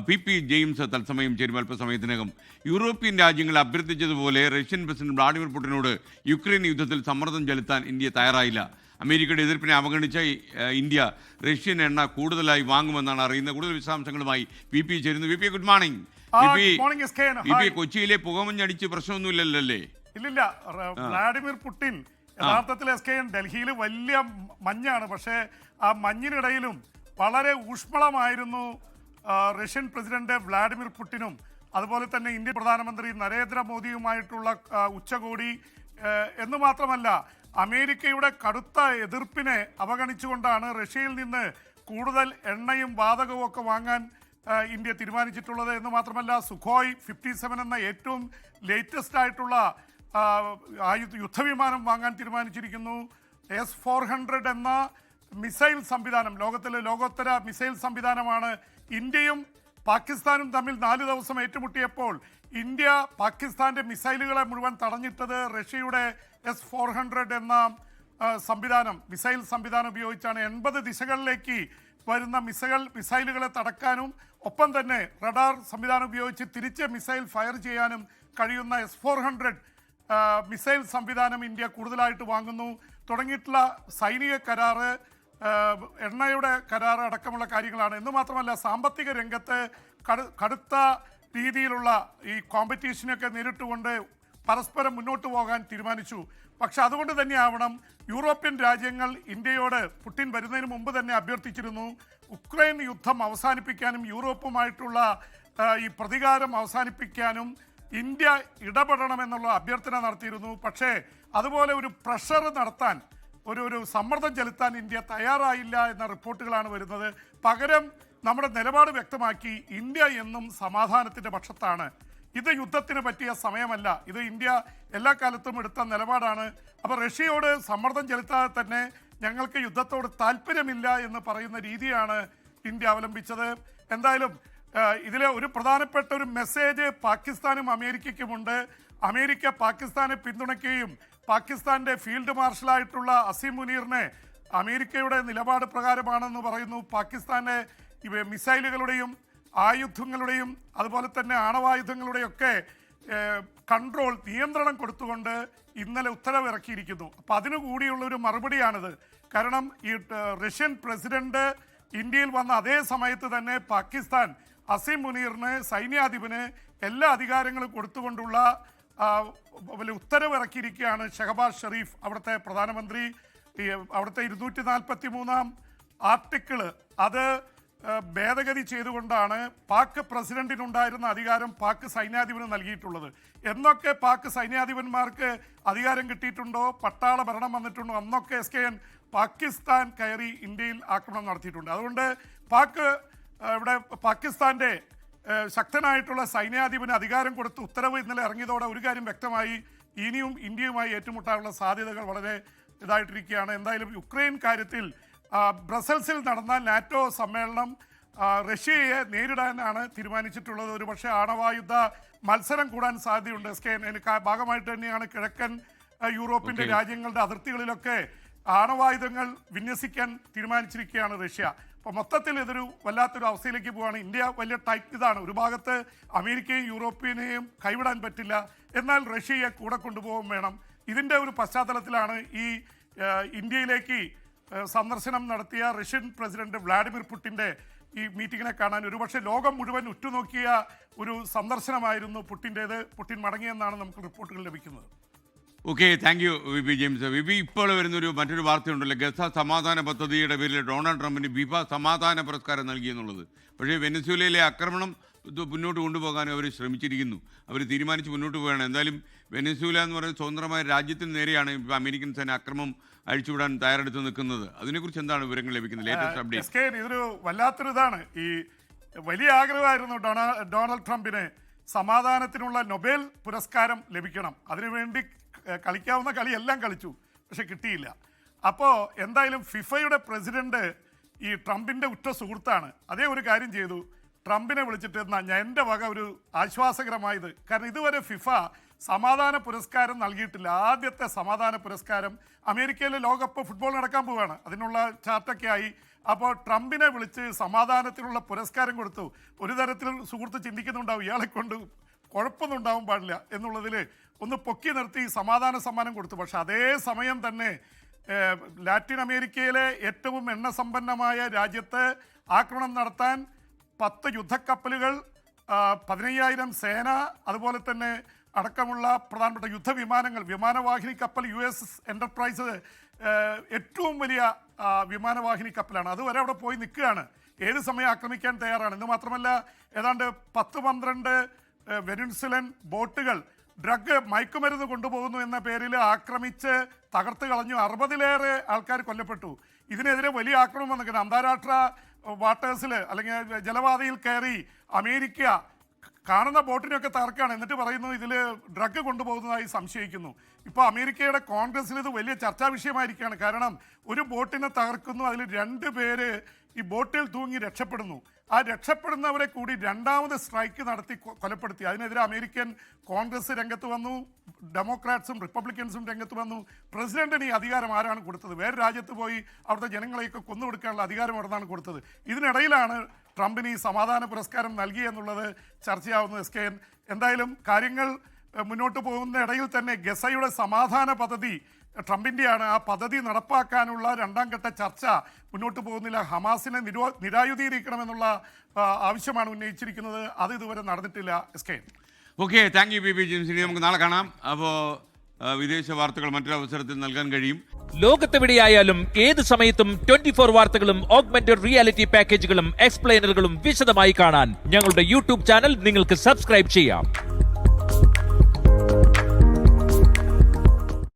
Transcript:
P P James തത്സമയം ചേരും അല്പസമയത്തിനകം യൂറോപ്യൻ രാജ്യങ്ങൾ അഭ്യർത്ഥിച്ചതുപോലെ റഷ്യൻ പ്രസിഡന്റ് വ്ളാഡിമിർ പുടിനോട് യുക്രൈൻ യുദ്ധത്തിൽ സമ്മർദ്ദം ചെലുത്താൻ ഇന്ത്യ തയ്യാറായില്ല. അമേരിക്കയുടെ എതിർപ്പിനെ അവഗണിച്ച ഇന്ത്യ റഷ്യൻ എണ്ണ കൂടുതലായി വാങ്ങുമെന്നാണ് അറിയുന്നത്. കൂടുതൽ വിശദാംശങ്ങളുമായി വി പി ചേരുന്നു. V P good morning V P. കൊച്ചിയിലെ പുകമഞ്ഞടിച്ച് പ്രശ്നമൊന്നുമില്ലല്ലേ ഇല്ലില്ല. വ്ളാഡിമിർ പുടിൻ യഥാർത്ഥത്തിൽ എസ് കെ എൻ ഡൽഹിയിൽ വലിയ മഞ്ഞാണ്. പക്ഷേ ആ മഞ്ഞിനിടയിലും വളരെ ഊഷ്മളമായിരുന്നു റഷ്യൻ പ്രസിഡന്റ് വ്ളാഡിമിർ പുടിനും അതുപോലെ തന്നെ ഇന്ത്യൻ പ്രധാനമന്ത്രി നരേന്ദ്രമോദിയുമായിട്ടുള്ള ഉച്ചകോടി എന്ന് മാത്രമല്ല അമേരിക്കയുടെ കടുത്ത എതിർപ്പിനെ അവഗണിച്ചുകൊണ്ടാണ് റഷ്യയിൽ നിന്ന് കൂടുതൽ എണ്ണയും വാതകവും ഒക്കെ വാങ്ങാൻ ഇന്ത്യ തീരുമാനിച്ചിട്ടുള്ളത്. എന്ന് മാത്രമല്ല സുഖോയ് ഫിഫ്റ്റി സെവൻ എന്ന ഏറ്റവും ലേറ്റസ്റ്റ് ആയിട്ടുള്ള യുദ്ധവിമാനം വാങ്ങാൻ തീരുമാനിച്ചിരിക്കുന്നു. എസ് ഫോർ ഹൺഡ്രഡ് എന്ന മിസൈൽ സംവിധാനം ലോകത്തിലെ ലോകോത്തര മിസൈൽ സംവിധാനമാണ് ഇന്ത്യയും പാകിസ്ഥാനും തമ്മിൽ നാല് ദിവസം ഏറ്റുമുട്ടിയപ്പോൾ ഇന്ത്യ പാകിസ്ഥാന്റെ മിസൈലുകളെ മുഴുവൻ തടഞ്ഞിട്ടത് റഷ്യയുടെ എസ് ഫോർ ഹൺഡ്രഡ് എന്ന സംവിധാനം മിസൈൽ സംവിധാനം ഉപയോഗിച്ചാണ്. എൺപത് ദിശകളിലേക്ക് വരുന്ന മിസൈൽ മിസൈലുകളെ തടക്കാനും ഒപ്പം തന്നെ റഡാർ സംവിധാനം ഉപയോഗിച്ച് തിരിച്ച് മിസൈൽ ഫയർ ചെയ്യാനും കഴിയുന്ന എസ് ഫോർ ഹൺഡ്രഡ് മിസൈൽ സംവിധാനം ഇന്ത്യ കൂടുതലായിട്ട് വാങ്ങുന്നു. തുടങ്ങിയിട്ടുള്ള സൈനിക കരാറ് എണ്ണയുടെ കരാർ അടക്കമുള്ള കാര്യങ്ങളാണ്. എന്ന് മാത്രമല്ല സാമ്പത്തിക രംഗത്ത് കടു കടുത്ത രീതിയിലുള്ള ഈ കോമ്പറ്റീഷനൊക്കെ നേരിട്ടുകൊണ്ട് പരസ്പരം മുന്നോട്ട് പോകാൻ തീരുമാനിച്ചു. പക്ഷെ അതുകൊണ്ട് തന്നെ ആവണം യൂറോപ്യൻ രാജ്യങ്ങൾ ഇന്ത്യയോട് പുട്ടിൻ വരുന്നതിന് മുമ്പ് തന്നെ അഭ്യർത്ഥിച്ചിരുന്നു ഉക്രൈൻ യുദ്ധം അവസാനിപ്പിക്കാനും യൂറോപ്പുമായിട്ടുള്ള ഈ പ്രതികാരം അവസാനിപ്പിക്കാനും ഇന്ത്യ ഇടപെടണമെന്നുള്ള അഭ്യർത്ഥന നടത്തിയിരുന്നു. പക്ഷേ അതുപോലെ ഒരു പ്രഷർ നടത്താൻ ഒരു ഒരു സമ്മർദ്ദം ചെലുത്താൻ ഇന്ത്യ തയ്യാറായില്ല എന്ന റിപ്പോർട്ടുകളാണ് വരുന്നത്. പകരം നമ്മുടെ നിലപാട് വ്യക്തമാക്കി ഇന്ത്യ എന്നും സമാധാനത്തിന്റെ പക്ഷത്താണ്. ഇത് യുദ്ധത്തിന് പറ്റിയ സമയമല്ല. ഇത് ഇന്ത്യ എല്ലാ കാലത്തും എടുത്ത നിലപാടാണ്. അപ്പോൾ റഷ്യയോട് സമ്മർദ്ദം ചെലുത്താതെ തന്നെ ഞങ്ങൾക്ക് യുദ്ധത്തോട് താല്പര്യമില്ല എന്ന് പറയുന്ന രീതിയാണ് ഇന്ത്യ അവലംബിച്ചത്. എന്തായാലും ഇതിലെ ഒരു പ്രധാനപ്പെട്ട ഒരു മെസ്സേജ് പാകിസ്ഥാനും അമേരിക്കയ്ക്കുമുണ്ട്. അമേരിക്ക പാകിസ്ഥാനെ പിന്തുണയ്ക്കുകയും പാകിസ്ഥാന്റെ ഫീൽഡ് മാർഷലായിട്ടുള്ള അസീം മുനീറിനെ അമേരിക്കയുടെ നിലപാട് പ്രകാരമാണെന്ന് പറയുന്നു. പാകിസ്ഥാന്റെ ഇവ മിസൈലുകളുടെയും ആയുധങ്ങളുടെയും അതുപോലെ തന്നെ ആണവായുധങ്ങളുടെയൊക്കെ കൺട്രോൾ നിയന്ത്രണം കൊടുത്തുകൊണ്ട് ഇന്നലെ ഉത്തരവിറക്കിയിരിക്കുന്നു അപ്പം അതിനു കൂടിയുള്ള ഒരു മറുപടിയാണിത്. കാരണം ഈ റഷ്യൻ പ്രസിഡന്റ് ഇന്ത്യയിൽ വന്ന അതേ സമയത്ത് തന്നെ പാകിസ്ഥാൻ അസീം മുനീറിന് സൈന്യാധിപന് എല്ലാ അധികാരങ്ങളും കൊടുത്തുകൊണ്ടുള്ള വലിയ ഉത്തരവിറക്കിയിരിക്കുകയാണ് ഷഹബാസ് ഷെറീഫ് അവിടുത്തെ പ്രധാനമന്ത്രി. അവിടുത്തെ ഇരുന്നൂറ്റി നാൽപ്പത്തി മൂന്നാം ആർട്ടിക്കിൾ. അത് ഭേദഗതി ചെയ്തുകൊണ്ടാണ് പാക് പ്രസിഡന്റിനുണ്ടായിരുന്ന അധികാരം പാക് സൈന്യാധിപന് നൽകിയിട്ടുള്ളത്. എന്നൊക്കെ പാക് സൈന്യാധിപന്മാർക്ക് അധികാരം കിട്ടിയിട്ടുണ്ടോ? പട്ടാള ഭരണം വന്നിട്ടുണ്ടോ? അന്നൊക്കെ എസ് കെ എൻ പാകിസ്ഥാൻ കയറി ഇന്ത്യയിൽ ആക്രമണം നടത്തിയിട്ടുണ്ട്. അതുകൊണ്ട് പാക് ഇവിടെ പാകിസ്ഥാന്റെ ശക്തനായിട്ടുള്ള സൈന്യാധിപന് അധികാരം കൊടുത്ത് ഉത്തരവ് ഇന്നലെ ഇറങ്ങിയതോടെ ഒരു കാര്യം വ്യക്തമായി ഇനിയും ഇന്ത്യയുമായി ഏറ്റുമുട്ടാനുള്ള സാധ്യതകൾ വളരെ ഇതായിട്ടിരിക്കുകയാണ്. എന്തായാലും യുക്രൈൻ കാര്യത്തിൽ ബ്രസൽസിൽ നടന്ന നാറ്റോ സമ്മേളനം റഷ്യയെ നേരിടാനാണ് തീരുമാനിച്ചിട്ടുള്ളത്. ഒരു പക്ഷേ ആണവായുധ മത്സരം കൂടാൻ സാധ്യതയുണ്ട്. എസ് കെ അതിന് ഭാഗമായിട്ട് തന്നെയാണ് കിഴക്കൻ യൂറോപ്പിന്റെ രാജ്യങ്ങളുടെ അതിർത്തികളിലൊക്കെ ആണവായുധങ്ങൾ വിന്യസിക്കാൻ തീരുമാനിച്ചിരിക്കുകയാണ് റഷ്യ. അപ്പോൾ മൊത്തത്തിൽ ഇതൊരു വല്ലാത്തൊരു അവസ്ഥയിലേക്ക് പോവുകയാണ് ഇന്ത്യ വലിയ ടൈറ്റ് ഇതാണ്. ഒരു ഭാഗത്ത് അമേരിക്കയും യൂറോപ്പിനെയും കൈവിടാൻ പറ്റില്ല. എന്നാൽ റഷ്യയെ കൂടെ കൊണ്ടുപോകും വേണം. ഇതിന്റെ ഒരു പശ്ചാത്തലത്തിലാണ് ഈ ഇന്ത്യയിലേക്ക് സന്ദർശനം നടത്തിയ റഷ്യൻ പ്രസിഡന്റ് വ്ളാഡിമിർ പുടിന്റെ ഈ മീറ്റിങ്ങിനെ കാണാൻ. ഒരുപക്ഷെ ലോകം മുഴുവൻ ഉറ്റുനോക്കിയ ഒരു സന്ദർശനമായിരുന്നു പുട്ടിന്റേത് പുട്ടിൻ മടങ്ങിയെന്നാണ് നമുക്ക് റിപ്പോർട്ടുകൾ ലഭിക്കുന്നത്. Okay thank you V P James V P ഇപ്പോൾ വരുന്നൊരു മറ്റൊരു വാർത്തയുണ്ടല്ലോ. ഗസ സമാധാന പദ്ധതിയുടെ പേരിൽ ഡൊണാൾഡ് ട്രംപിന് ബിഫ സമാധാന പുരസ്കാരം നൽകി എന്നുള്ളത്. പക്ഷേ വെനസ്വേലയിലെ ആക്രമണം മുന്നോട്ട് കൊണ്ടുപോകാൻ അവർ ശ്രമിച്ചിരിക്കുന്നു. അവർ തീരുമാനിച്ച് മുന്നോട്ട് പോവുകയാണ്. എന്തായാലും വെനസ്വേല എന്ന് പറയുന്ന സ്വതന്ത്രമായ രാജ്യത്തിന് നേരെയാണ് ഇപ്പോൾ അമേരിക്കൻ സേന അക്രമം അഴിച്ചുവിടാൻ തയ്യാറെടുത്ത് നിൽക്കുന്നത്. അതിനെക്കുറിച്ച് എന്താണ് വിവരങ്ങൾ ലഭിക്കുന്നത്? ലേറ്റസ്റ്റ് അപ്ഡേറ്റ് ഇതൊരു വല്ലാത്തൊരു ഇതാണ്. ഈ വലിയ ആഗ്രഹമായിരുന്നു ഡൊണാ ഡൊണാൾഡ് ട്രംപിന് സമാധാനത്തിനുള്ള നൊബേൽ പുരസ്കാരം ലഭിക്കണം. അതിനുവേണ്ടി ക- കളി എല്ലാം കളിച്ചു പക്ഷെ കിട്ടിയില്ല. അപ്പോൾ എന്തായാലും ഫിഫയുടെ പ്രസിഡന്റ് ഈ ട്രംപിന്റെ ഉറ്റ സുഹൃത്താണ്. അതേ ഒരു കാര്യം ചെയ്തു. ട്രംപിനെ വിളിച്ചിട്ട് ഞാൻ എന്റെ വക ഒരു ആശ്വാസകരമായത്. കാരണം ഇതുവരെ ഫിഫ സമാധാന പുരസ്കാരം നൽകിയിട്ടില്ല. ആദ്യത്തെ സമാധാന പുരസ്കാരം അമേരിക്കയിലെ ലോകകപ്പ് ഫുട്ബോൾ നടക്കാൻ പോവുകയാണ് അതിനുള്ള ചാർട്ടൊക്കെ ആയി. അപ്പോൾ ട്രംപിനെ വിളിച്ച് സമാധാനത്തിനുള്ള പുരസ്കാരം കൊടുത്തു. ഒരു തരത്തിൽ സുഹൃത്ത് ചിന്തിക്കുന്നുണ്ടാവും ഇയാളെ കൊണ്ട് കുഴപ്പമൊന്നും ഉണ്ടാവാൻ പാടില്ല എന്നുള്ളതിൽ ഒന്ന് പൊക്കി നിർത്തി സമാധാന സമ്മാനം കൊടുത്തു. പക്ഷെ അതേ സമയം തന്നെ ലാറ്റിൻ അമേരിക്കയിലെ ഏറ്റവും എണ്ണ സമ്പന്നമായ രാജ്യത്ത് ആക്രമണം നടത്താൻ പത്ത് യുദ്ധക്കപ്പലുകൾ പതിനയ്യായിരം സേന അതുപോലെ തന്നെ അടക്കമുള്ള പ്രധാനപ്പെട്ട യുദ്ധവിമാനങ്ങൾ വിമാനവാഹിനി കപ്പൽ യു എസ് എന്റർപ്രൈസ് ഏറ്റവും വലിയ വിമാനവാഹിനി കപ്പലാണ്. അതുവരെ അവിടെ പോയി നിൽക്കുകയാണ്. ഏത് സമയം ആക്രമിക്കാൻ തയ്യാറാണ്? എന്ന് മാത്രമല്ല ഏതാണ്ട് പത്ത് പന്ത്രണ്ട് വെനിൻസുലൻ ബോട്ടുകൾ ഡ്രഗ് മയക്കുമരുന്ന് കൊണ്ടുപോകുന്നു എന്ന പേരിൽ ആക്രമിച്ച് തകർത്ത് കളഞ്ഞു. അറുപതിലേറെ ആൾക്കാർ കൊല്ലപ്പെട്ടു. ഇതിനെതിരെ വലിയ ആക്രമണം വന്നിട്ടുണ്ട് അന്താരാഷ്ട്ര വാട്ടേഴ്സിൽ അല്ലെങ്കിൽ ജലപാതയിൽ കയറി അമേരിക്ക കാണുന്ന ബോട്ടിനൊക്കെ തകർക്കുകയാണ്. എന്നിട്ട് പറയുന്നു ഇതിൽ ഡ്രഗ് കൊണ്ടുപോകുന്നതായി സംശയിക്കുന്നു. ഇപ്പോൾ അമേരിക്കയുടെ കോൺഗ്രസ്സിൽ ഇത് വലിയ ചർച്ചാ വിഷയമായിരിക്കുകയാണ്. കാരണം ഒരു ബോട്ടിനെ തകർക്കുന്നു. അതിൽ രണ്ട് പേര് ഈ ബോട്ടിൽ തൂങ്ങി രക്ഷപ്പെടുന്നു. ആ രക്ഷപ്പെടുന്നവരെ കൂടി രണ്ടാമത് സ്ട്രൈക്ക് നടത്തി കൊലപ്പെടുത്തി. അതിനെതിരെ അമേരിക്കൻ കോൺഗ്രസ് രംഗത്ത് വന്നു ഡെമോക്രാറ്റ്സും റിപ്പബ്ലിക്കൻസും രംഗത്ത് വന്നു. പ്രസിഡന്റിന് ഈ അധികാരം ആരാണ് കൊടുത്തത്? വേറെ രാജ്യത്ത് പോയി അവിടുത്തെ ജനങ്ങളെയൊക്കെ കൊന്നുകൊടുക്കാനുള്ള അധികാരം അവിടുന്നാണ് കൊടുത്തത്. ഇതിനിടയിലാണ് ട്രംപിന് ഈ സമാധാന പുരസ്കാരം നൽകി എന്നുള്ളത് ചർച്ചയാവുന്നത് എസ് കെ എന്തായാലും കാര്യങ്ങൾ മുന്നോട്ട് പോകുന്ന ഇടയിൽ തന്നെ ഗസയുടെ സമാധാന പദ്ധതി ട്രംപിന്റെയാണ് ആ പദ്ധതി നടപ്പാക്കാനുള്ള രണ്ടാം ഘട്ട ചർച്ച മുന്നോട്ട് പോകുന്നില്ല. ഹമാസിനെ നിരോ നിരായുധീകരിക്കണമെന്നുള്ള ആവശ്യമാണ് ഉന്നയിച്ചിരിക്കുന്നത്. അത് ഇതുവരെ നടന്നിട്ടില്ല. S K. Okay thank you B P James നമുക്ക് നാളെ കാണാം. അപ്പോൾ വിദേശ വാർത്തകൾ മറ്റൊരു അവസരത്തിൽ നൽകാൻ കഴിയും. ലോകത്തെവിടെയായാലും ഏത് സമയത്തും ട്വന്റി ഫോർ വാർത്തകളും ഓഗ്മെന്റഡ് റിയാലിറ്റി പാക്കേജുകളും എക്സ്പ്ലെയിനറുകളും വിശദമായി കാണാൻ ഞങ്ങളുടെ യൂട്യൂബ് ചാനൽ നിങ്ങൾക്ക് സബ്സ്ക്രൈബ് ചെയ്യാം.